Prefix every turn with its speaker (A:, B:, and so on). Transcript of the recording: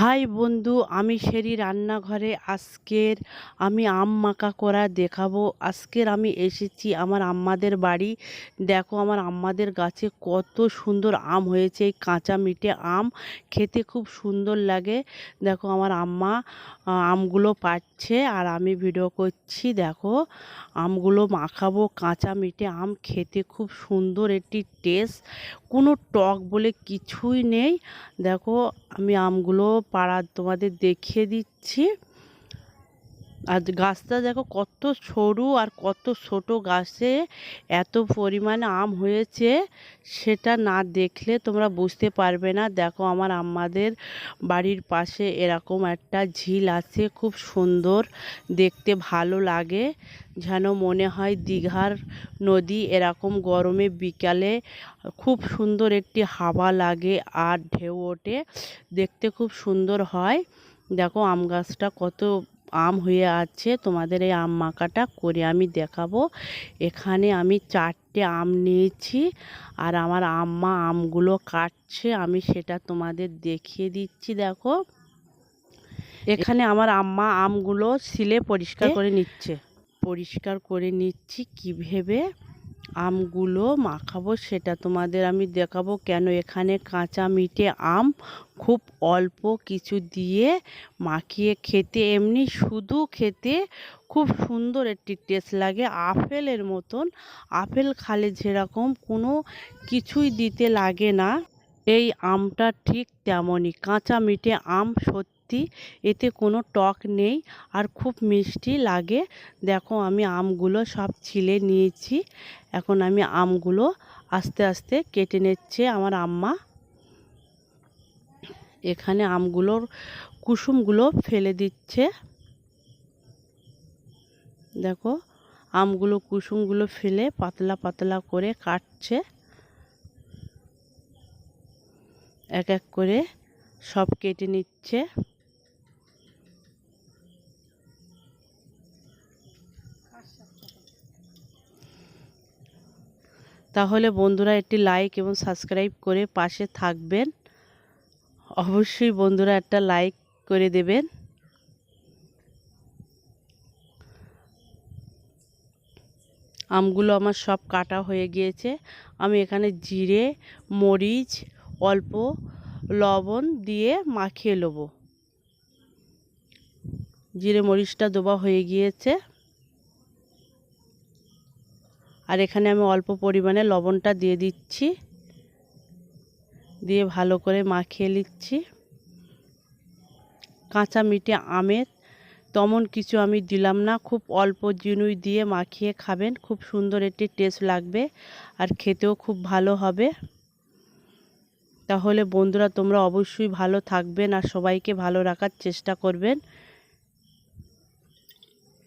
A: High বন্ধু, আমি সেরি রান্নাঘরে। আজকের আমি আম মাখা করা দেখাবো। আজকের আমি এসেছি আমার আম্মাদের বাড়ি। দেখো আমার আম্মাদের গাছে কত সুন্দর আম হয়েছে, এই কাঁচা মিটে আম। খেতে খুব সুন্দর লাগে। দেখো আমার আম্মা আমগুলো পাচ্ছে আর আমি ভিডিও করছি। দেখো, আমগুলো মাখাবো, কাঁচা মিঠে আম। খেতে খুব সুন্দর একটি টেস্ট কোনো টক বলে কিছুই নেই। দেখো, আমি আমগুলো পাড়া তোমাদের দেখিয়ে দিচ্ছি। আর গাছটা দেখো কত সরু আর কত ছোট গাছে এত পরিমাণে আম হয়েছে, সেটা না দেখলে তোমরা বুঝতে পারবে না। দেখো আমার আম্মাদের বাড়ির পাশে এরকম একটা ঝিল আছে, খুব সুন্দর, দেখতে ভালো লাগে। যেন মনে হয় দীঘার নদী এরকম গরমে বিকালে খুব সুন্দর একটি হাওয়া লাগে আর ঢেউ ওঠে, দেখতে খুব সুন্দর হয়। দেখো আম গাছটা কত আম হয়ে আছে তোমাদের এই আম মাখাটা করে আমি দেখাবো। এখানে আমি চারটে আম নিয়েছি আর আমার আম্মা আমগুলো কাটছে আমি সেটা তোমাদের দেখিয়ে দিচ্ছি দেখো। এখানে আমার আম্মা আমগুলো সিলে পরিষ্কার করে নিচ্ছে। পরিষ্কার করে নিচ্ছি কি ভেবে? আমগুলো মাখাবো, সেটা তোমাদের আমি দেখাবো কেন এখানে কাঁচা মিঠে আম খুব অল্প কিছু দিয়ে মাখিয়ে খেতে। এমনি শুধু খেতে খুব সুন্দর একটি টেস্ট লাগে। আপেলের মতন, আপেল খালে যেরকম কোনো কিছুই দিতে লাগে না। এই আমটা ঠিক তেমনই, কাঁচা মিঠে আম সত্যি এতে কোনো টক নেই আর খুব মিষ্টি লাগে। দেখো আমি আমগুলো সব ছিলে নিয়েছি। এখন আমি আমগুলো আস্তে আস্তে কেটে নিচ্ছে আমার আম্মা। এখানে আমগুলোর কুসুমগুলো ফেলে দিচ্ছে। দেখো, আমগুলো কুসুমগুলো ফেলে পাতলা পাতলা করে কাটছে। এক এক করে সব কেটে নিচ্ছে। তাহলে বন্ধুরা একটি লাইক এবং সাবস্ক্রাইব করে পাশে থাকবেন। অবশ্যই বন্ধুরা একটা লাইক করে দেবেন। আমগুলো আমার সব কাটা হয়ে গিয়েছে। আমি এখানে জিরে, মরিচ, অল্প লবণ দিয়ে মাখিয়ে নেব। জিরে, মরিচটা দেওয়া হয়ে গিয়েছে। আর এখানে আমি অল্প পরিমাণে লবণটা দিয়ে দিচ্ছি। দিয়ে ভালো করে মাখিয়ে নিচ্ছি। কাঁচা মিঠে আমের তেমন কিছু আমি দিলাম না। খুব অল্প জিনুই দিয়ে মাখিয়ে খাবেন। খুব সুন্দর একটি টেস্ট লাগবে আর খেতেও খুব ভালো হবে। তাহলে বন্ধুরা তোমরা অবশ্যই ভালো থাকবেন আর সবাইকে ভালো রাখার চেষ্টা করবেন।